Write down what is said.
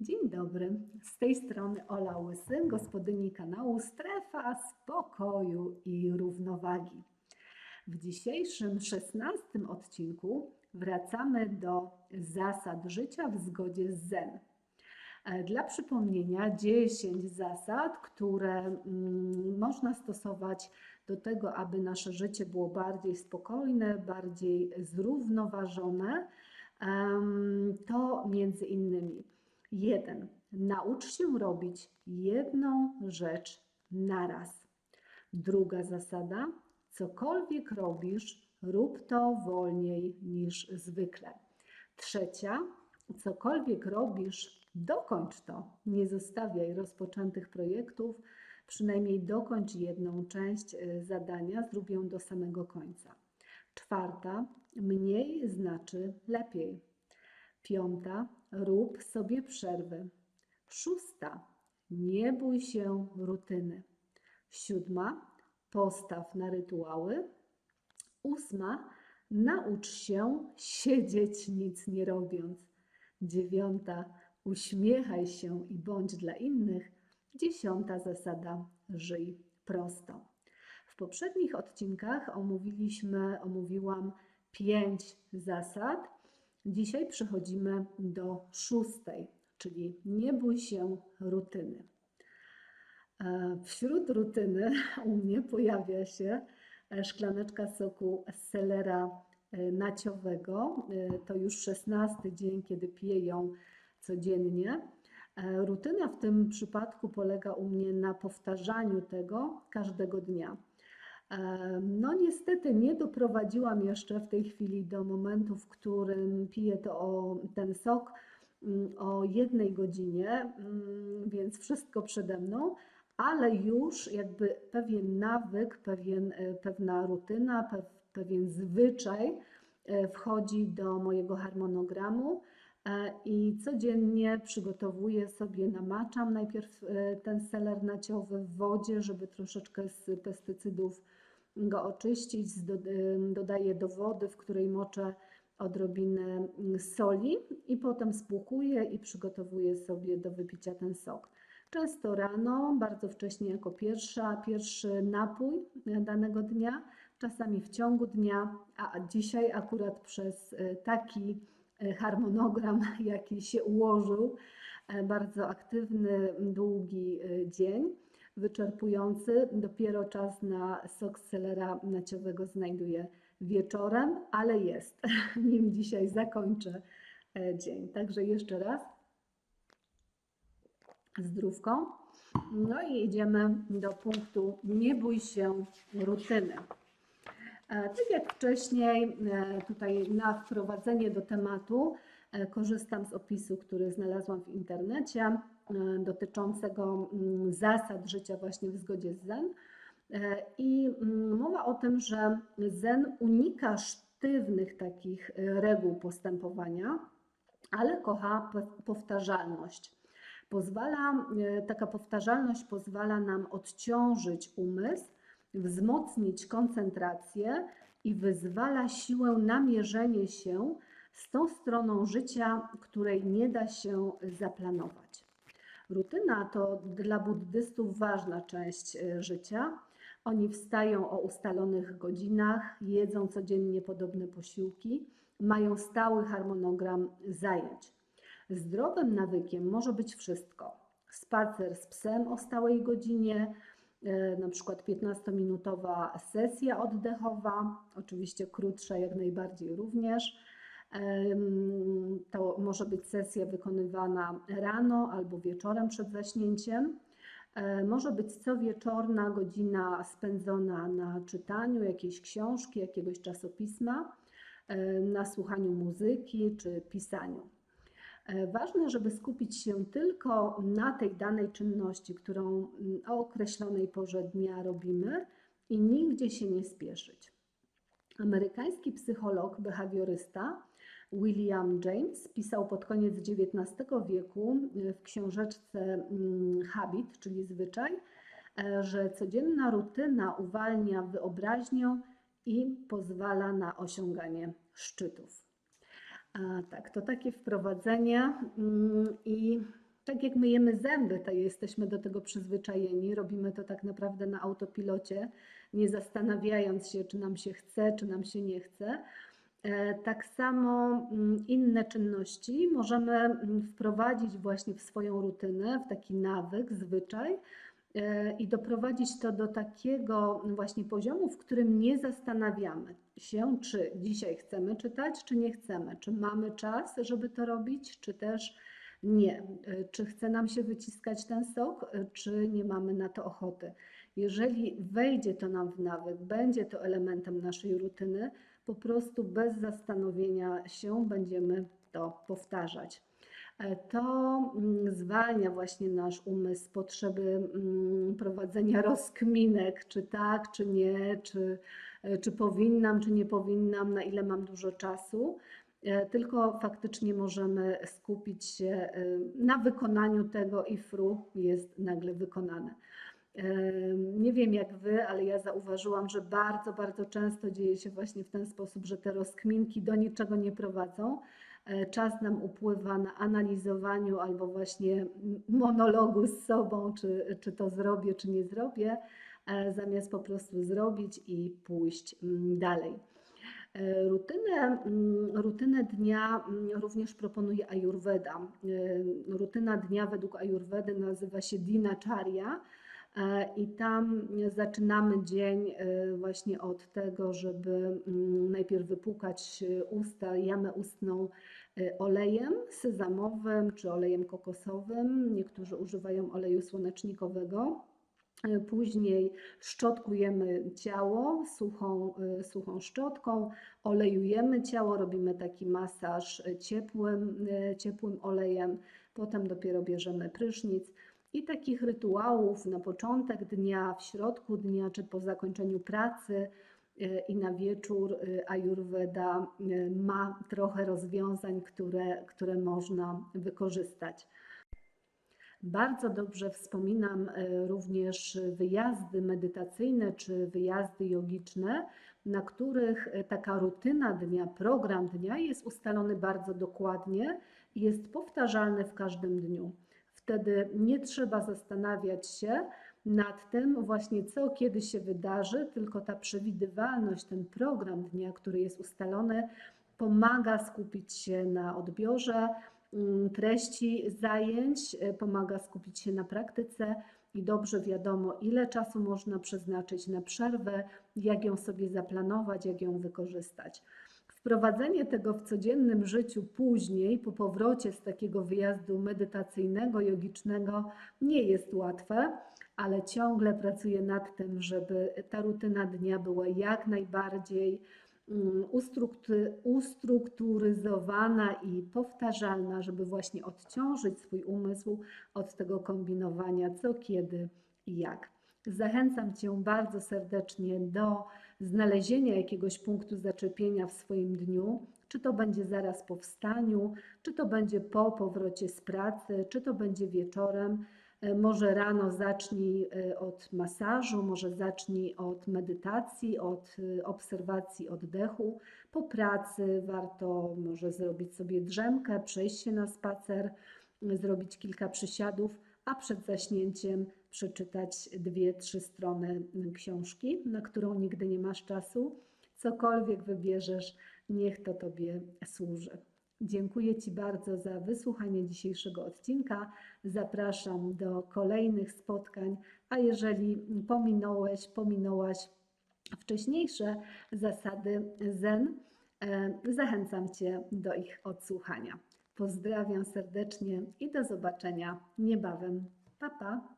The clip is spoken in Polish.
Dzień dobry, z tej strony Ola Łysy, gospodyni kanału Strefa Spokoju i Równowagi. W dzisiejszym szesnastym odcinku wracamy do zasad życia w zgodzie z Zen. E, Dla przypomnienia 10 zasad, które mm, można stosować do tego, aby nasze życie było bardziej spokojne, bardziej zrównoważone, to między innymi jeden. Naucz się robić jedną rzecz naraz. Druga zasada. Cokolwiek robisz, rób to wolniej niż zwykle. Trzecia. Cokolwiek robisz, dokończ to. Nie zostawiaj rozpoczętych projektów, przynajmniej dokończ jedną część y, zadania, zrób ją do samego końca. Czwarta. Mniej znaczy lepiej. Piąta, rób sobie przerwy. Szósta, nie bój się rutyny. Siódma, postaw na rytuały. Ósma, naucz się siedzieć nic nie robiąc. Dziewiąta, uśmiechaj się i bądź dla innych. Dziesiąta zasada, żyj prosto. W poprzednich odcinkach omówiliśmy, omówiłam pięć zasad. Dzisiaj przechodzimy do szóstej, czyli nie bój się rutyny. E, Wśród rutyny u mnie pojawia się e, szklaneczka soku z selera e, naciowego. To już szesnasty dzień, kiedy piję ją codziennie. Rutyna w tym przypadku polega u mnie na powtarzaniu tego każdego dnia. No niestety nie doprowadziłam jeszcze w tej chwili do momentu, w którym piję to o, ten sok mm, o jednej godzinie, mm, więc wszystko przede mną, ale już jakby pewien nawyk, pewien, e, pewna rutyna, pew, pewien zwyczaj e, wchodzi do mojego harmonogramu i codziennie przygotowuję sobie, namaczam najpierw e, ten seler naciowy w wodzie, żeby troszeczkę z pestycydów go oczyścić, ym, dodaję do wody, w której moczę odrobinę mm, soli i potem spłukuję i przygotowuję sobie do wypicia ten sok. Często rano, bardzo wcześnie jako pierwsza, pierwszy napój e, danego dnia, czasami w ciągu dnia, a dzisiaj akurat przez e, taki e, harmonogram, jaki się ułożył, e, bardzo aktywny, długi e, dzień wyczerpujący. Dopiero czas na sok z selera naciowego znajduję wieczorem, ale jest. Nim dzisiaj zakończę e, dzień. Także jeszcze raz zdrówko. No i idziemy do punktu nie bój się rutyny. E, Tak jak wcześniej, e, tutaj na wprowadzenie do tematu e, korzystam z opisu, który znalazłam w internecie dotyczącego mm, zasad życia właśnie w zgodzie z Zen. I mm, mowa o tym, że Zen unika sztywnych takich reguł postępowania, ale kocha powtarzalność. Pozwala, taka powtarzalność pozwala nam odciążyć umysł, wzmocnić koncentrację i wyzwala siłę na mierzenie się z tą stroną życia, której nie da się zaplanować. Rutyna to dla buddystów ważna część e, życia. Oni wstają o ustalonych godzinach, jedzą codziennie podobne posiłki, mają stały harmonogram zajęć. Zdrowym nawykiem może być wszystko. Spacer z psem o stałej godzinie, na przykład 15-minutowa sesja oddechowa, oczywiście krótsza jak najbardziej również. To może być sesja wykonywana rano albo wieczorem przed zaśnięciem. E, Może być co wieczorna godzina spędzona na czytaniu jakiejś książki, jakiegoś czasopisma, e, na słuchaniu muzyki czy pisaniu. E, Ważne, żeby skupić się tylko na tej danej czynności, którą mm, o określonej porze dnia robimy i nigdzie się nie spieszyć. Amerykański psycholog, behawiorysta William James pisał pod koniec XIX wieku e, w książeczce mm, Habit, czyli zwyczaj, e, że codzienna rutyna uwalnia wyobraźnię i pozwala na osiąganie szczytów. A, tak, to takie wprowadzenie mm, i tak jak myjemy zęby, to jesteśmy do tego przyzwyczajeni, robimy to tak naprawdę na autopilocie, nie zastanawiając się, czy nam się chce, czy nam się nie chce. E, Tak samo mm, inne czynności możemy mm, wprowadzić właśnie w swoją rutynę, w taki nawyk, zwyczaj e, i doprowadzić to do takiego właśnie poziomu, w którym nie zastanawiamy się, czy dzisiaj chcemy czytać, czy nie chcemy, czy mamy czas, żeby to robić, czy też nie, czy chce nam się wyciskać ten sok, czy nie mamy na to ochoty. Jeżeli wejdzie to nam w nawyk, będzie to elementem naszej rutyny, po prostu bez zastanowienia się będziemy to powtarzać. E, To mm, zwalnia właśnie nasz umysł z potrzeby mm, prowadzenia rozkminek, czy tak, czy nie, czy, e, czy powinnam, czy nie powinnam, na ile mam dużo czasu. E, Tylko faktycznie możemy skupić się na wykonaniu tego i fru jest nagle wykonane. Nie wiem jak wy, ale ja zauważyłam, że bardzo, bardzo często dzieje się właśnie w ten sposób, że te rozkminki do niczego nie prowadzą. E, Czas nam upływa na analizowaniu albo właśnie monologu z sobą, czy, czy to zrobię, czy nie zrobię, e, zamiast po prostu zrobić i pójść dalej. E, Rutynę, rutynę dnia również proponuje Ayurveda. Rutyna dnia według Ayurvedy nazywa się Dinacharya i tam zaczynamy dzień e, właśnie od tego, żeby mm, najpierw wypłukać e, usta, jamę ustną e, olejem sezamowym czy olejem kokosowym. Niektórzy używają oleju słonecznikowego. E, Później szczotkujemy ciało suchą, e, suchą szczotką, olejujemy ciało, robimy taki masaż e, ciepłym, e, ciepłym olejem, potem dopiero bierzemy prysznic. I takich rytuałów na początek dnia, w środku dnia, czy po zakończeniu pracy e, i na wieczór e, Ayurveda e, ma trochę rozwiązań, które, które można wykorzystać. Bardzo dobrze wspominam również wyjazdy medytacyjne czy wyjazdy jogiczne, na których taka rutyna dnia, program dnia jest ustalony bardzo dokładnie i jest powtarzalny w każdym dniu. Wtedy nie trzeba zastanawiać się nad tym właśnie, co kiedy się wydarzy, tylko ta przewidywalność, ten program dnia, który jest ustalony, pomaga skupić się na odbiorze mm, treści zajęć, e, pomaga skupić się na praktyce i dobrze wiadomo, ile czasu można przeznaczyć na przerwę, jak ją sobie zaplanować, jak ją wykorzystać. Wprowadzenie tego w codziennym życiu później, po powrocie z takiego wyjazdu medytacyjnego, jogicznego, nie jest łatwe, ale ciągle pracuję nad tym, żeby ta rutyna dnia była jak najbardziej mm, ustrukturyzowana i powtarzalna, żeby właśnie odciążyć swój umysł od tego kombinowania co, kiedy i jak. Zachęcam Cię bardzo serdecznie do znalezienia jakiegoś punktu zaczepienia w swoim dniu, czy to będzie zaraz po wstaniu, czy to będzie po powrocie z pracy, czy to będzie wieczorem. E, Może rano zacznij e, od masażu, może zacznij od medytacji, od e, obserwacji oddechu. Po pracy warto może zrobić sobie drzemkę, przejść się na spacer, zrobić kilka przysiadów, a przed zaśnięciem przeczytać dwie, trzy strony książki, na którą nigdy nie masz czasu. Cokolwiek wybierzesz, niech to Tobie służy. Dziękuję Ci bardzo za wysłuchanie dzisiejszego odcinka. Zapraszam do kolejnych spotkań, a jeżeli pominąłeś, pominąłaś wcześniejsze zasady Zen, e, zachęcam Cię do ich odsłuchania. Pozdrawiam serdecznie i do zobaczenia niebawem. Pa, pa.